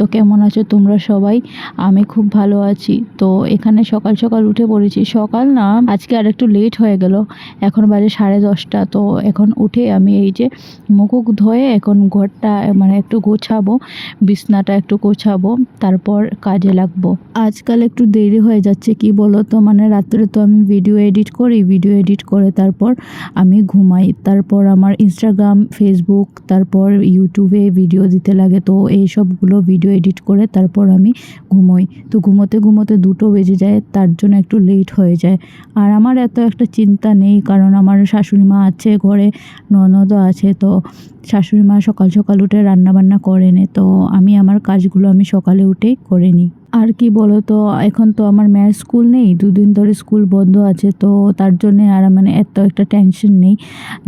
তো কেমন আছো তোমরা সবাই? আমি খুব ভালো আছি। তো এখানে সকাল সকাল উঠে পড়েছি। সকাল না, আজকে আর একটু লেট হয়ে গেল। এখন বাজে সাড়ে দশটা। তো এখন উঠে আমি এই যে মুখুক ধয়ে এখন ঘরটা মানে একটু গোছাবো, বিছনাটা একটু গোছাবো, তারপর কাজে লাগবো। আজকাল একটু দেরি হয়ে যাচ্ছে, কি বলো তো মানে রাত্রে তো আমি ভিডিও এডিট করি ভিডিও এডিট করে তারপর আমি ঘুমাই। তারপর আমার ইনস্টাগ্রাম ফেসবুক তারপর ইউটিউবে ভিডিও দিতে লাগে। তো এই সবগুলো ভিডিও এডিট করে তারপর আমি ঘুমোই। তো ঘুমোতে ঘুমোতে দুটো বেজে যায়, তার জন্য একটু লেট হয়ে যায়। আর আমার এত একটা চিন্তা নেই, কারণ আমার শাশুড়ি মা আছে ঘরে, ননদও আছে, তো শাশুড়ি মা সকাল সকাল উঠে রান্নাবান্না করে নে তো আমি আমার কাজগুলো আমি সকালে উঠেই করে নিই। আর কি বলো তো এখন তো আমার মেয়ের স্কুল নেই, দুদিন ধরে স্কুল বন্ধ আছে, তো তার জন্যে আর মানে এত একটা টেনশন নেই।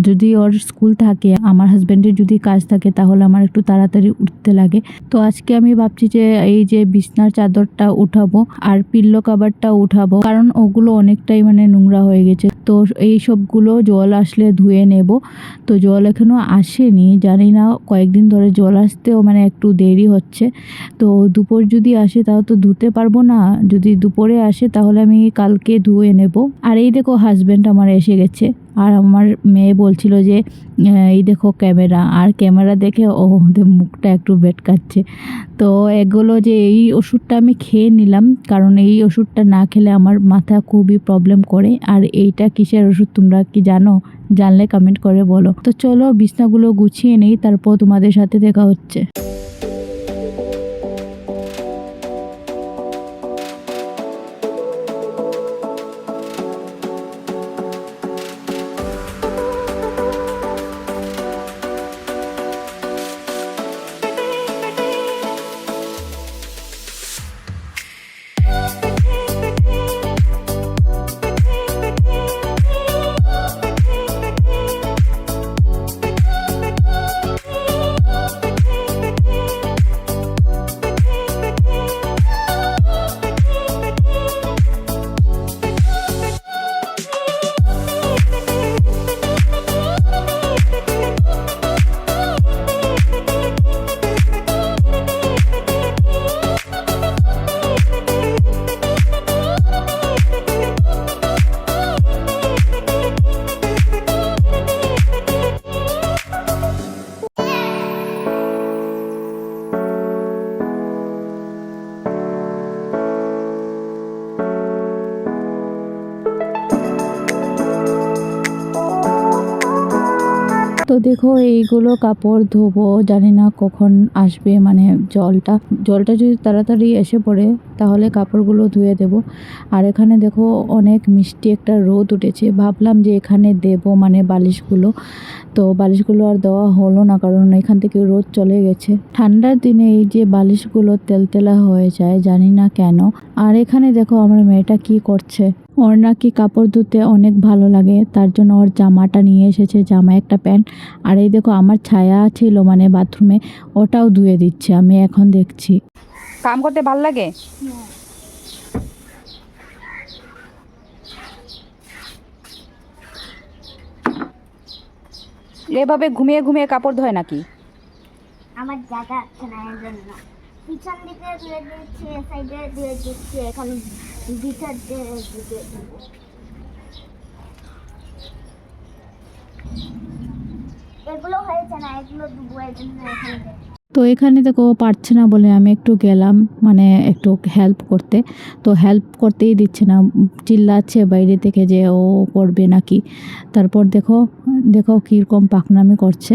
যদি ওর স্কুল থাকে, আমার হাজব্যান্ডের যদি কাজ থাকে, তাহলে আমার একটু তাড়াতাড়ি উঠতে লাগে। তো আজকে আমি ভাবছি যে, এই যে বিছনার চাদরটা উঠাবো আর পিল্লো কাবারটা উঠাবো, কারণ ওগুলো অনেকটাই মানে নোংরা হয়ে গেছে। তো এই সবগুলো জল আসলে ধুয়ে নেব। তো জল এখনও আসেনি, জানি না কয়েকদিন ধরে জল আসতেও মানে একটু দেরি হচ্ছে। তো দুপুর যদি আসে তাও তো ধুতে পারব না, যদি দুপুরে আসে তাহলে আমি কালকে ধুয়ে নেব। আর এই দেখো হাজব্যান্ড আমার এসে গেছে। আর আমার মেয়ে বলছিল যে, এই দেখো ক্যামেরা। আর ক্যামেরা দেখে ও ওদের মুখটা একটু বেটকাচ্ছে তো এগুলো যে এই ওষুধটা আমি খেয়ে নিলাম, কারণ এই ওষুধটা না খেলে আমার মাথা খুবই প্রবলেম করে। আর এইটা কিসের ওষুধ তোমরা কি জানো? জানলে কমেন্ট করে বলো। তো চলো বিছনাগুলো গুছিয়ে নেই, তারপর তোমাদের সাথে দেখা হচ্ছে। দেখো, এইগুলো কাপড় ধোবো, জানি না কখন আসবে মানে জলটা জলটা যদি তাড়াতাড়ি এসে পড়ে, তাহলে কাপড়গুলো ধুয়ে দেব। আর এখানে দেখো, অনেক মিষ্টি একটা রোদ উঠেছে। ভাবলাম যে এখানে দেব মানে বালিশগুলো। তো বালিশগুলো আর দেওয়া হলো না, কারণ এখান থেকে রোদ চলে গেছে। ঠান্ডার দিনে এই যে বালিশগুলো তেলতেলা হয়ে যায়, জানি না কেন। আর এখানে দেখো, আমার মেয়েটা কি করছে। ওর নাকি কাপড় ধুতে অনেক ভালো লাগে তার জন্য ওর জামাটা নিয়ে এসেছে জামা একটা প্যান্ট। আর এই দেখো আমার ছায়া ছিল মানে বাথরুমে ওটাও ধুয়ে দিচ্ছে আমি এখন দেখছি। কাম করতে ভালো লাগে? এভাবে ঘুমিয়ে ঘুমিয়ে কাপড় ধোয় নাকি? আমার জায়গা আছে না এর জন্য পিছন দিকে ধুয়ে দিচ্ছি সাইডে ধুয়ে দিচ্ছি এখন দিকে এগুলো হয়েছে না এগুলো দুবো এর জন্য এখানে। তো এখানে দেখো পারছে না বলে আমি একটু গেলাম মানে একটু হেল্প করতে। তো হেল্প করতেই দিচ্ছে না, চিল্লাচ্ছে বাইরে থেকে যে ও করবে নাকি। তারপর দেখো দেখো কীরকম পাকনামি করছে।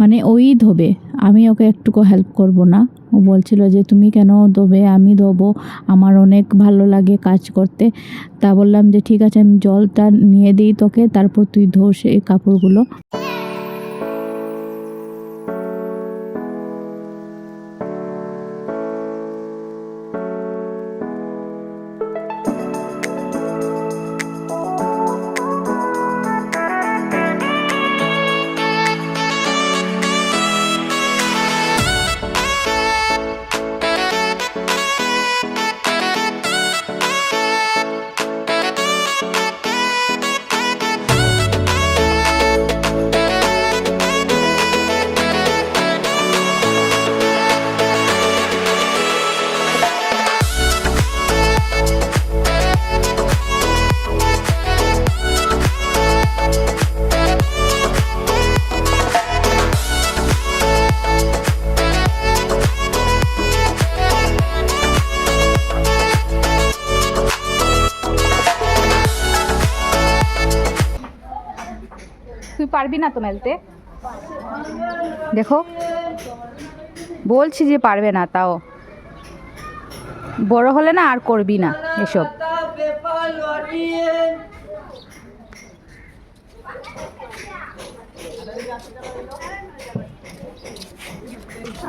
মানে ওই ধোবে, আমি ওকে একটুকু হেল্প করব না। ও বলছিল যে, তুমি কেন ধোবে? আমি ধোবো, আমার অনেক ভালো লাগে কাজ করতে। তা বললাম যে, ঠিক আছে, আমি জলটা নিয়ে দিই তোকে, তারপর তুই ধোস এই কাপড়গুলো। পারবি না তো মেলতে? দেখো। বলছি যে পারবে না তাও। বড় হলে না আর করবি না এসব।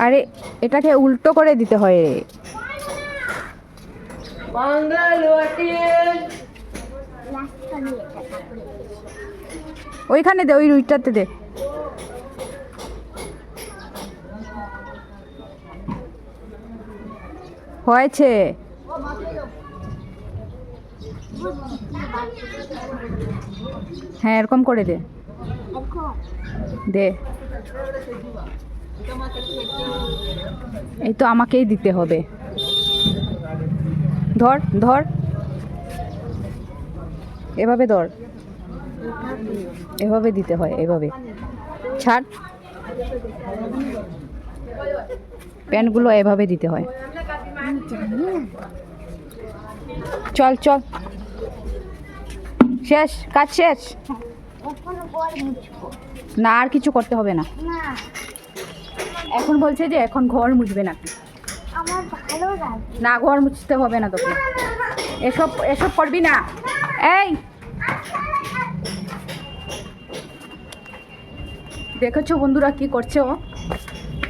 আরে এটাকে উল্টো করে দিতে হয় রে। তারপরে ওইখানে দে, ওই রুইটাতে দে। হয়েছে। হ্যাঁ এরকম করে দে। দে। এই তো আমাকেই দিতে হবে। ধর ধর। এভাবে ধর। এভাবে দিতে হয়, এভাবে। ছাড়। প্যান্টগুলো এভাবে দিতে হয়। চল চল। শেষ, কাজ শেষ? না, আর কিছু করতে হবে না। এখন বলছে যে এখন ঘর মুছবে না না, ঘর মুছতে হবে না তোকে। এসব এসব করবি না। এই দেখেছ বন্ধুরা কি করছে ও?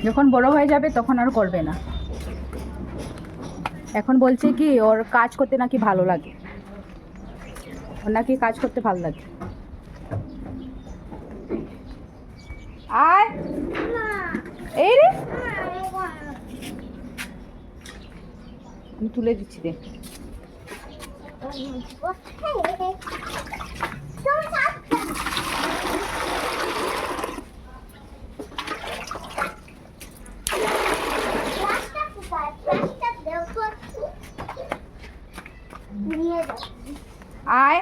যখন বড় হয়ে যাবে তখন আর করবে না। এখন বলছে কি, ওর কাজ করতে নাকি ভালো লাগে। ওর নাকি কাজ করতে ভালো লাগে। আয়। এই রে। তুলে দিচ্ছি রে নিয়ে যাও আয়।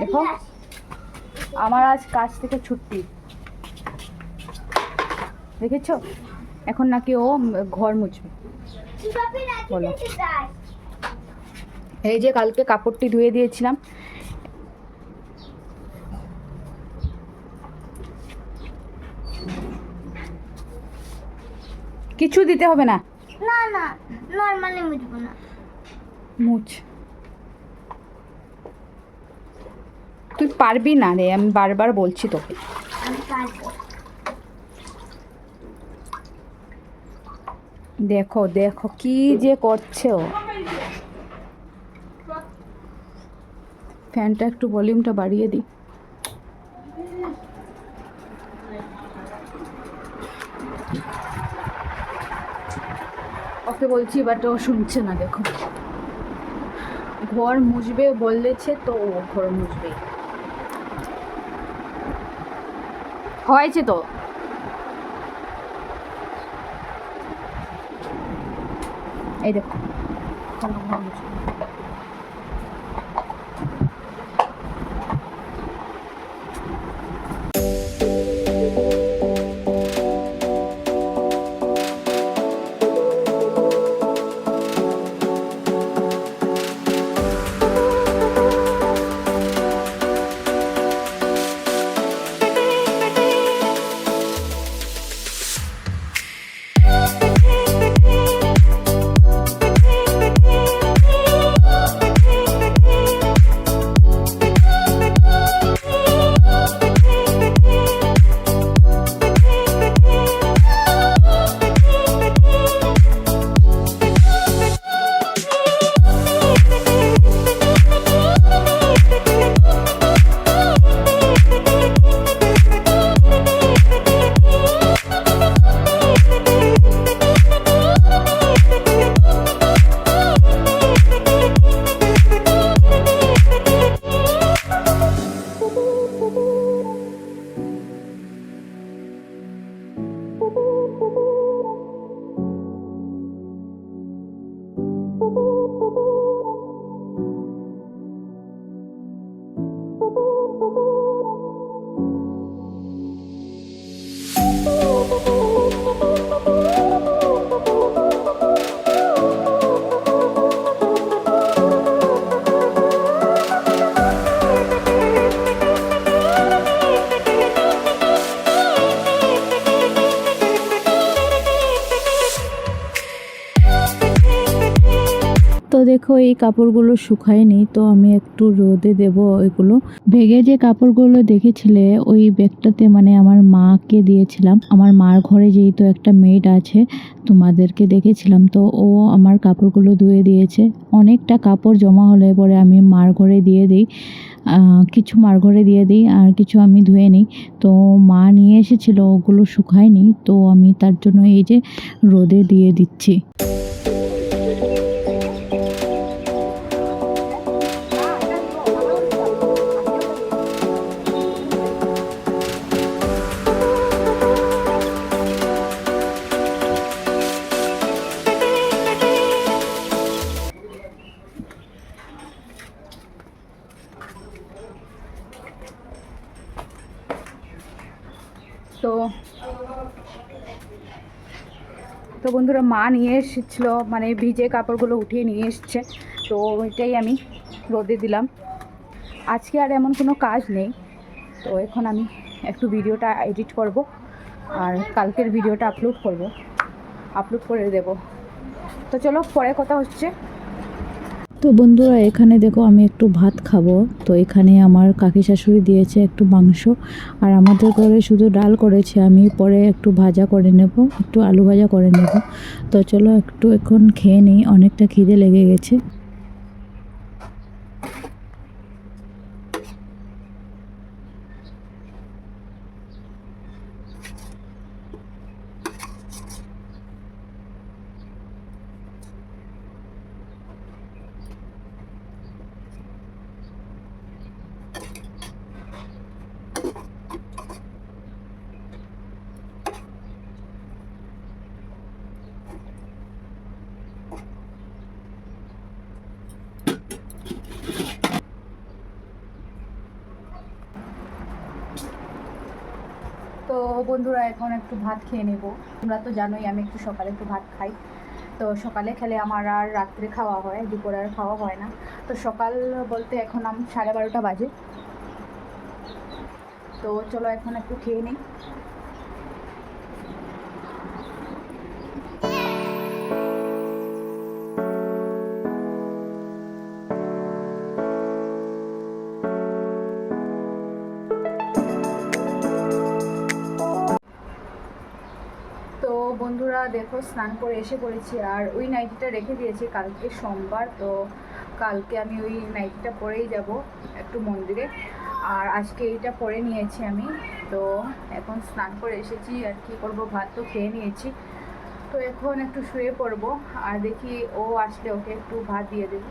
দেখো। আমার আজ কাজ থেকে ছুটি। দেখেছ? এখন নাকি ও ঘর মুছবে। বলো। এই যে কালকে কাপড়টি ধুয়ে দিয়েছিলাম। কিছু দিতে হবে না? না না নর্মালি মুছবো না। মুছ। তুই পারবি না রে আমি বারবার বলছি তোকে। দেখো দেখো কি যে করছে ও। ফ্যানটা একটু ভলিউমটা বাড়িয়ে দিই ওকে বলছি বাট ও শুনছে না দেখো। ঘর মুছবে বলেছে তো ঘর মুছবে হয়েছে তো এই দেখো ঘর মুছবে। কাপড়গুলো শুকায়নি তো আমি একটু রোদে দেব এগুলো ভেগে যে কাপড়গুলো দেখেছিলে, ওই ব্যাগটাতে মানে আমার মাকে দিয়েছিলাম। আমার মার ঘরে যেহেতু একটা মেড আছে, তোমাদেরকে দেখেছিলাম, তো ও আমার কাপড়গুলো ধুয়ে দিয়েছে। অনেকটা কাপড় জমা হলে পরে আমি মার ঘরে দিয়ে দিই কিছু মার ঘরে দিয়ে দিই, আর কিছু আমি ধুয়ে নিই। তো মা নিয়ে এসেছিল, ওগুলো শুকায়নি, তো আমি তার জন্য এই যে রোদে দিয়ে দিচ্ছি। বন্ধুরা মা নিয়ে এসেছিল মানে ভিজে কাপড়গুলো উঠিয়ে নিয়ে এসছে। তো এটাই আমি রোদে দিলাম। আজকে আর এমন কোনো কাজ নেই। তো এখন আমি একটু ভিডিওটা এডিট করব আর কালকের ভিডিওটা আপলোড করব। আপলোড করে দেব। তো চলো, পরে কথা হচ্ছে। তো বন্ধুরা, এখানে দেখো আমি একটু ভাত খাব। তো এখানে আমার কাকি শাশুড়ি দিয়েছে একটু মাংস। আর আমাদের ঘরে শুধু ডাল করেছে, আমি পরে একটু ভাজা করে নেব, একটু আলু ভাজা করে নেব। তো চলো একটু এখন খেয়ে নিই, অনেকটা খিদে লেগে গেছে। তো বন্ধুরা, এখন একটু ভাত খেয়ে নেব। তোমরা তো জানোই, আমি একটু সকালে একটু ভাত খাই। তো সকালে খেলে আমার আর রাত্রে খাওয়া হয়, দুপুরে আর খাওয়া হয় না। তো সকাল বলতে এখন আমি সাড়ে বারোটা বাজে। তো চলো এখন একটু খেয়ে নিই। বন্ধুরা, দেখো, স্নান করে এসে পড়েছি আর ওই নাইটিটা রেখে দিয়েছি। কালকে সোমবার, তো কালকে আমি ওই নাইটিটা পরেই যাব একটু মন্দিরে। আর আজকে এইটা পরে নিয়েছি আমি। তো এখন স্নান করে এসেছি আর কি করব, ভাত তো খেয়ে নিয়েছি। তো এখন একটু শুয়ে পড়ব আর দেখি ও আসলে ওকে একটু ভাত দিয়ে দেবো।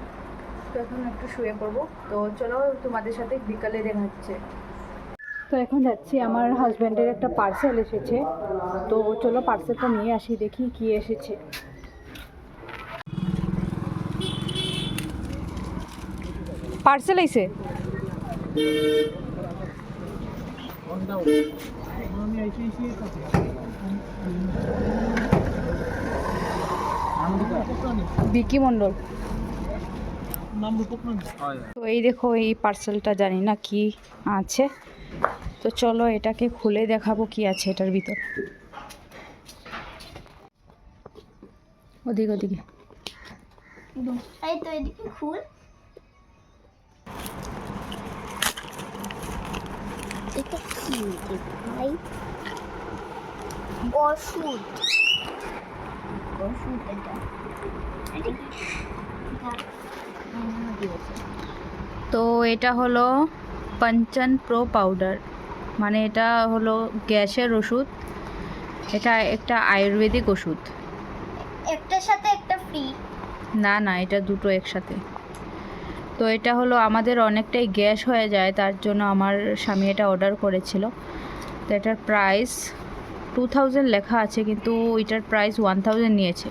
তো এখন একটু শুয়ে পড়ব। তো চলো তোমাদের সাথে বিকালে দেখা হচ্ছে। তো এখন যাচ্ছি আমার হাজব্যান্ডের একটা পার্সেল এসেছে। তো চলো পার্সেলটা নিয়ে আসি দেখি কি এসেছে। পার্সেল আইছে বিকি মণ্ডল। তো এই দেখো এই পার্সেলটা জানি না কি আছে। তো চলো এটাকে খুলে দেখাবো কি আছে এটার ভিতর। ওদিকে ওদিকে। এই তো এদিকে ফুল এটা কি ভাই? ওষুধ ওষুধ এটা। এটা কি? তো এটা হলো পঞ্চন প্রো পাউডার মানে এটা হলো গ্যাসের ওষুধ। এটা একটা আয়ুর্বেদিক ওষুধ। একটার সাথে একটা ফ্রি না না এটা দুটো একসাথে। তো এটা হলো আমাদের অনেকটাই গ্যাস হয়ে যায় তার জন্য আমার স্বামী এটা অর্ডার করেছিল। তো এটার প্রাইস টু থাউজেন্ড লেখা আছে কিন্তু এটার প্রাইস ওয়ান থাউজেন্ড নিয়েছে।